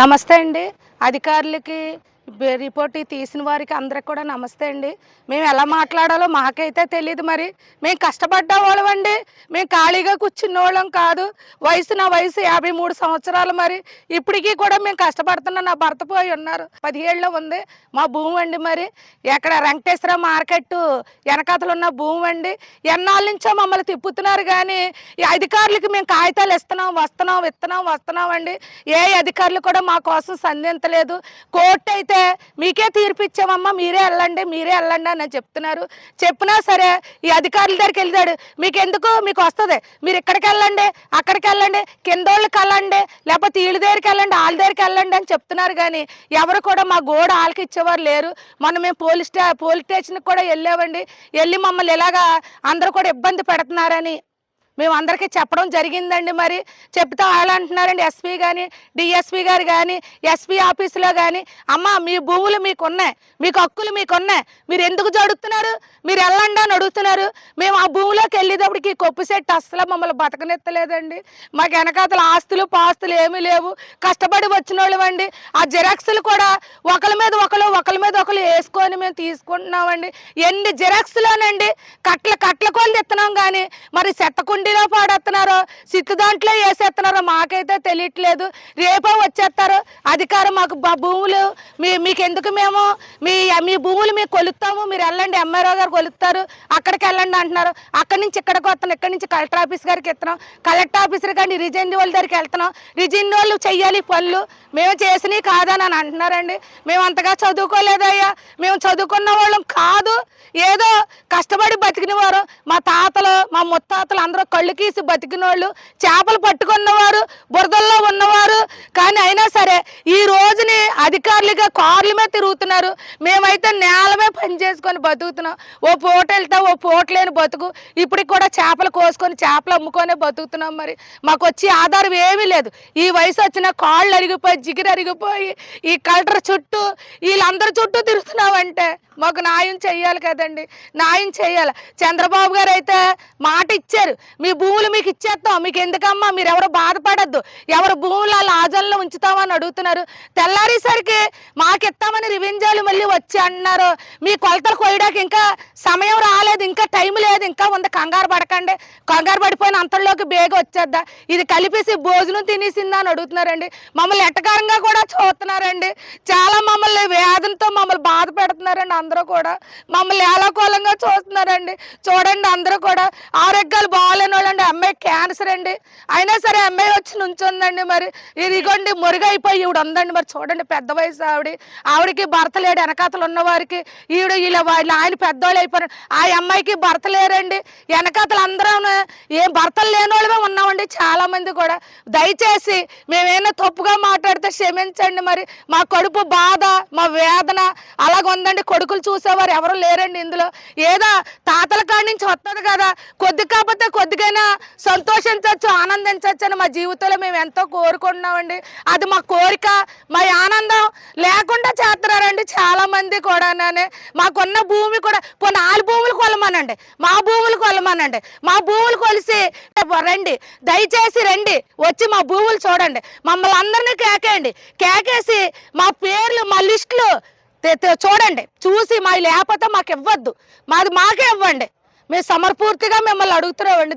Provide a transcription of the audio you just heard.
నమస్తే అండి. అధికారులకి రిపోర్ట్ తీసిన వారికి అందరికి కూడా నమస్తే అండి. మేము ఎలా మాట్లాడాలో మాకైతే తెలియదు మరి. మేము కష్టపడ్డ వాళ్ళమండి మేము ఖాళీగా కూర్చున్న వాళ్ళం కాదు. వయసు నా వయసు యాభై మూడు సంవత్సరాలు మరి. ఇప్పటికీ కూడా మేము కష్టపడుతున్నా నా భర్త పోయి ఉన్నారు. పదిహేళ్ళలో ఉంది. మా భూమి అండి మరి. ఎక్కడ వెంకటేశ్వర మార్కెట్ వెనకాతలు ఉన్న భూమి అండి. ఎన్నాళ్ళ నుంచో మమ్మల్ని తిప్పుతున్నారు కానీ ఈ అధికారులకి మేము కాగితాలు ఇస్తున్నాం వస్తున్నాం విత్తనాం వస్తున్నాం అండి. ఏ అధికారులు కూడా మా కోసం సంధించలేదు. కోర్టు అయితే మీకే తీర్పు ఇచ్చామమ్మా మీరే వెళ్ళండి మీరే వెళ్ళండి అని చెప్తున్నారు. చెప్పినా సరే ఈ అధికారుల దగ్గరికి వెళ్తాడు. మీకు ఎందుకు మీకు వస్తుంది. మీరు ఇక్కడికి వెళ్ళండి అక్కడికి వెళ్ళండి కిందోళ్ళకి వెళ్ళండి లేకపోతే వీళ్ళ దగ్గరికి వెళ్ళండి వాళ్ళ దగ్గరికి వెళ్ళండి అని చెప్తున్నారు కానీ ఎవరు కూడా మా గోడ వాళ్ళకి ఇచ్చేవారు లేరు. మొన్న మేము పోలీస్ స్టే పోలీస్ స్టేషన్కి కూడా వెళ్ళామండి. వెళ్ళి మమ్మల్ని ఇలాగా అందరూ కూడా ఇబ్బంది పెడుతున్నారని మేము అందరికీ చెప్పడం జరిగిందండి మరి. చెప్తే వాళ్ళు అంటున్నారండి ఎస్పీ కానీ డిఎస్పీ గారు కానీ ఎస్పీ ఆఫీసులో కానీ అమ్మ మీ భూములు మీకు ఉన్నాయి మీకు హక్కులు మీకు ఉన్నాయి మీరు ఎందుకు జడుతున్నారు మీరు వెళ్ళండి అని అడుగుతున్నారు. మేము ఆ భూమిలోకి వెళ్ళేటప్పటికి ఈ కొప్పు సెట్ అస్సలు మమ్మల్ని బతకనెత్తలేదండి. మాకు వెనకాతల ఆస్తులు పాస్తులు ఏమీ లేవు. కష్టపడి వచ్చిన వాళ్ళమండి ఆ జిరాక్స్లు కూడా ఒకరి మీద మీద ఒకరు వేసుకొని మేము తీసుకుంటున్నామండి. ఎన్ని జిరాక్స్లోనండి? కట్ల కట్ల కొలు ఎత్తున్నాం కానీ మరి చెత్త కుండీలో పాడేస్తున్నారో సిత్తు దాంట్లో వేసేస్తున్నారో మాకైతే తెలియట్లేదు. రేపో వచ్చేస్తారు. అధికారం మాకు భూములు. మీ మీకు ఎందుకు మేము? మీ మీ భూములు మీకు కొలుస్తాము. మీరు వెళ్ళండి. ఎంఆర్ఓ గారు కొలుస్తారు. అక్కడికి వెళ్ళండి అంటున్నారు. అక్కడి నుంచి ఇక్కడికి వస్తాను ఇక్కడి నుంచి కలెక్టర్ ఆఫీస్ గారికి ఎత్తున్నాం. కలెక్టర్ ఆఫీసర్ కానీ రిజైన్ వాళ్ళ దగ్గరికి వెళ్తున్నాం. రిజైన్ వాళ్ళు చెయ్యాలి పనులు. మేము చేసినవి కాదని అని అంటున్నారండి. మేము అంతగా లేదయ్యా. మేము చదువుకున్న వాళ్ళం కాదు. ఏదో కష్టపడి బతికినవారు మా తాతలు మా ముత్తాతలు అందరూ కళ్ళు కీసి బతికినోళ్ళు చేపలు పట్టుకున్నవారు బురదల్లో ఉన్నవారు. కానీ అయినా సరే ఈ రోజుని అధికారులుగా కార్ల మీద తిరుగుతున్నారు. మేమైతే నేలమే పని చేసుకొని బతుకుతున్నాం. ఓ పూట వెళ్తా ఓ పూట లేని బతుకు. ఇప్పటికి కూడా చేపలు కోసుకొని చేపలు అమ్ముకొనే బతుకుతున్నాం మరి. మాకు వచ్చి ఆధారం ఏమీ లేదు. ఈ వయసు వచ్చిన కాళ్ళు అరిగిపోయి జిగిరి అరిగిపోయి ఈ కలెక్టర్ చుట్టూ వీళ్ళందరి చుట్టూ తిరుగుతున్నామంటే మాకు న్యాయం చెయ్యాలి కదండి. న్యాయం చేయాలి. చంద్రబాబు గారు అయితే మాట ఇచ్చారు. మీ భూములు మీకు ఇచ్చేస్తాం. మీకు ఎందుకమ్మా మీరు ఎవరు బాధపడద్దు. ఎవరు భూములు వాళ్ళ ఆజంలో ఉంచుతామని అడుగుతున్నారు. తెల్లారేసరికి మాకిస్తామని రివెంజాలు మళ్ళీ వచ్చి అన్నారు. మీ కొలతలు కొయ్యడానికి ఇంకా సమయం రాలేదు. ఇంకా టైం లేదు. ఇంకా ఉంది. కంగారు పడకండి. కంగారు పడిపోయిన అంతలోకి బేగ వచ్చేద్దా. ఇది కలిపేసి భోజనం తినేసిందా అని అడుగుతున్నారండి. మమ్మల్ని ఎట్టకారంగా కూడా చూస్తున్నారండి. చాలా మమ్మల్ని బాధ పెడుతున్నారండి అందరూ కూడా. మమ్మల్ని ఏలాకోలంగా చూస్తున్నారండి. చూడండి అందరూ కూడా. ఆరోగ్యాలు బాగాలేని వాళ్ళండి అమ్మాయి క్యాన్సర్ అండి. అయినా సరే అమ్మాయి వచ్చి నుంచుందండి మరి. ఇదిగోండి మురుగైపోయి ఈవిడ ఉందండి మరి. చూడండి పెద్ద వయసు ఆవిడ. ఆవిడకి భర్త లేడు వెనకాతలు ఉన్న వారికి. ఈవిడ ఇలా ఆయన పెద్దవాళ్ళు అయిపోయారు ఆ అమ్మాయికి భర్త లేరండి. వెనకాతలు అందరూ ఏం భర్తలు లేని వాళ్ళమే ఉన్నామండి చాలా మంది కూడా. దయచేసి మేమేమైనా తప్పుగా మాట్లాడితే క్షమించండి మరి. మా కడుపు బాధ మా వేదన అలా ఉందండి కొడుకులు చూసేవారు ఎవరు లేరండి ఇందులో. ఏదో తాతల కాడి నుంచి వస్తుంది కదా. కొద్ది కాకపోతే కొద్దిగైనా సంతోషించవచ్చు ఆనందించవచ్చు అని మా జీవితంలో మేము ఎంతో కోరుకుంటున్నామండి. అది మా కోరిక మా ఆనందం లేకుండా చేస్తున్నారండి చాలా మంది కూడానే మాకున్న భూమి కూడా పోనీ వాళ్ళ భూములు కొలమానండి. మా భూములు కొలమానండి. మా భూములు కొలిసి రండి దయచేసి రండి. వచ్చి మా భూములు చూడండి. మమ్మల్ని అందరినీ కేకేయండి. కేకేసి మా పేర్లు మా లిస్టులు చూడండి చూసి మా లేకపోతే మాకు ఇవ్వద్దు. మాది మాకే ఇవ్వండి. మేము సమర్పూర్తిగా మిమ్మల్ని అడుగుతున్నామండి